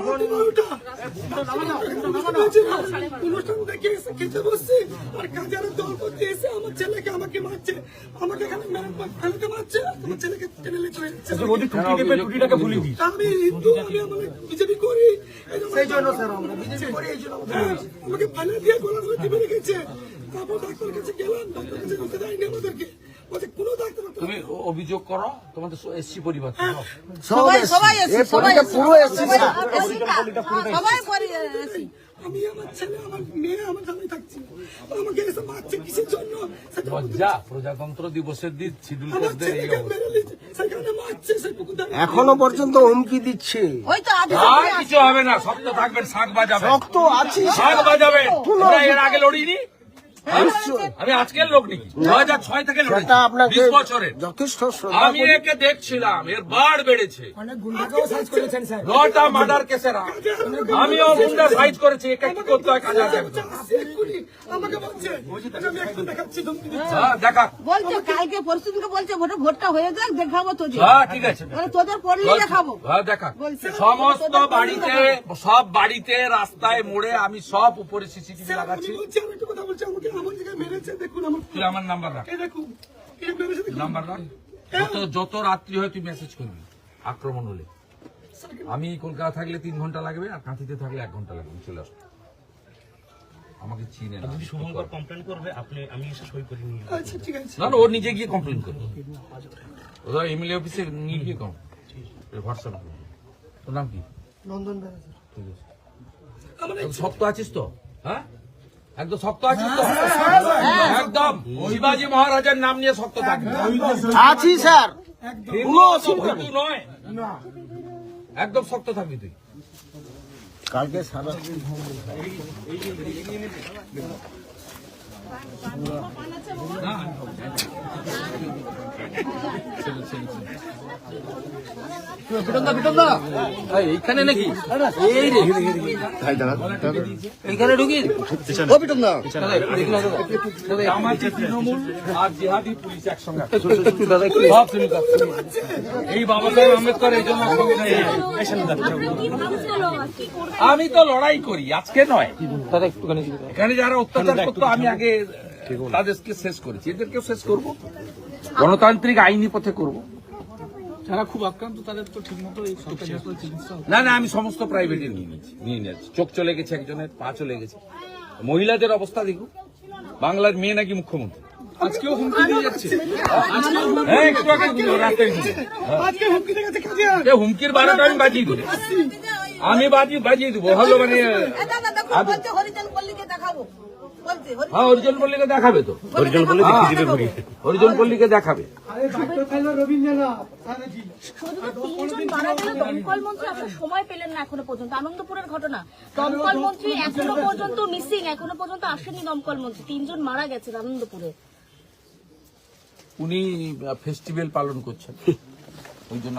তখন অনুষ্ঠান দেখে এসে খেতে বসছি? আর কাজের দল করতে এসে আমার ছেলেকে আমাকে মারছে। আমাকে এখানে ফেলতে মারছে। আমার ছেলেকে টেনে নিয়ে আমি হিন্দু আমি আমার বিজেপি করি। সেই জন্য স্যার আমরা বিজেপি করি এই জন্য আমাকে ফেলে দিয়ে গলা ধরে টিপে রেখেছে। তারপর ডাক্তারের কাছে গেলাম ডাক্তার কাছে দেয়নি আমাদেরকে। ডাক্তার তুমি অভিযোগ করো তোমাদের এসসি পরিবার সবাই সবাই এসছি সবাই পুরো এসছি সবাই পরি আমি আমার ছেলে আমার মেয়ে আমার সামনে থাকছি। আমাকে এসে মারছে কিসের জন্য? লজ্জা প্রজাতন্ত্র দিবসের দিন সেই পুকুরটা এখনও পর্যন্ত হুমকি দিচ্ছে। ওই তো আজ আর কিছু হবে না শক্ত থাকবেন শাক বাজাবে রক্ত আছে। শাক বাজাবে এর আগে লড়িনি। আমি আজকের লোক নাকি দু হাজার ছয় থেকে বিশ বছরের। যথেষ্ট আমি একে দেখছিলাম এর বাড় বেড়েছে। নটা মার্ডার কেসের আমিও গুন্ডা সাইজ করেছি একে কি করতে হয় কাজে আসে একদম। এক্ষুনি আমাকে বলছে আমি এখন দেখাচ্ছি ধমকি দিচ্ছে হ্যাঁ দেখা। বলছে কালকে পরশুদিনকে বলছে ভোটটা হয়ে যাক দেখাবো তোদের। হ্যাঁ ঠিক আছে। মানে তোদের পড়লে দেখাবো। হ্যাঁ দেখা। সমস্ত বাড়িতে সব বাড়িতে রাস্তায় মোড়ে আমি সব উপরে সিসিটিভি লাগাচ্ছি। কথা বলছি আমাকে আমার মেরেছে দেখুন আমার তুই আমার নাম্বার রাখ। এই দেখুন এই মেরেছে দেখুন। নাম্বার রাখ। যত যত রাত্রি হয় তুই মেসেজ করবি আক্রমণ হলে। আমি কলকাতা থাকলে তিন ঘণ্টা লাগবে আর কাঁথিতে থাকলে এক ঘণ্টা লাগবে চলে আসব। আমাকে চিনে না যদি কমপ্লেন করবে আপনি আমি এসে সই করে নিয়ে নেব। আচ্ছা ঠিক আছে। না না, ও নিজে গিয়ে কমপ্লেন করবে। ওরা এমএলএ অফিসে নিয়ে গিয়ে কম। হোয়াটসঅ্যাপ তোর নাম কি? নন্দন ঠিক আছে। একদম শক্ত আছিস তো? হ্যাঁ? একদম শক্ত আছিস তো? একদম। শিবাজি মহারাজের নাম নিয়ে শক্ত থাকবি আছি স্যার? নয়। একদম শক্ত থাকবি তুই। কালকে সারা এইখানে নাকি এই রে এইখানে ঢুকি জামাতি তৃণমূল আর জিহাদি পুলিশ একসঙ্গে আছে। সব শ্রেণীকার। এই বাবা সাহেব আম্বেদকর এই জন্য আমি তো লড়াই করি আজকে নয়। এখানে যারা অত্যাচার করতো আমি আগে তাদেরকে শেষ করেছি এদেরকেও শেষ করব। গণতান্ত্রিক আইনি পথে করব। যারা খুব আক্রান্ত তাদের তো ঠিকমতো এই চিকিৎসা না না আমি সমস্ত প্রাইভেটে নিয়ে নিয়েছি নিয়ে নিয়েছি চোখ চলে গেছে একজনের পা চলে গেছে। মহিলাদের অবস্থা দেখুন। বাংলার মেয়ে নাকি মুখ্যমন্ত্রী? আজকেও হুমকি দিয়ে যাচ্ছে। হ্যাঁ এ হুমকির বারোটা আমি বাজিয়ে দেবো। আমি বাজি বাজিয়ে দেবো। হলো মানে হ্যাঁ পল্লীকে দেখাবে তো। পল্লীকে দেখাবে। দমকল মন্ত্রী আপনার সময় পেলেন না এখনও পর্যন্ত। আনন্দপুরের ঘটনা। দমকল মন্ত্রী এখনও পর্যন্ত মিসিং এখনও পর্যন্ত আসেনি দমকল মন্ত্রী। তিনজন মারা গেছেন আনন্দপুরে। উনি ফেস্টিভ্যাল পালন করছেন। ওই জন্য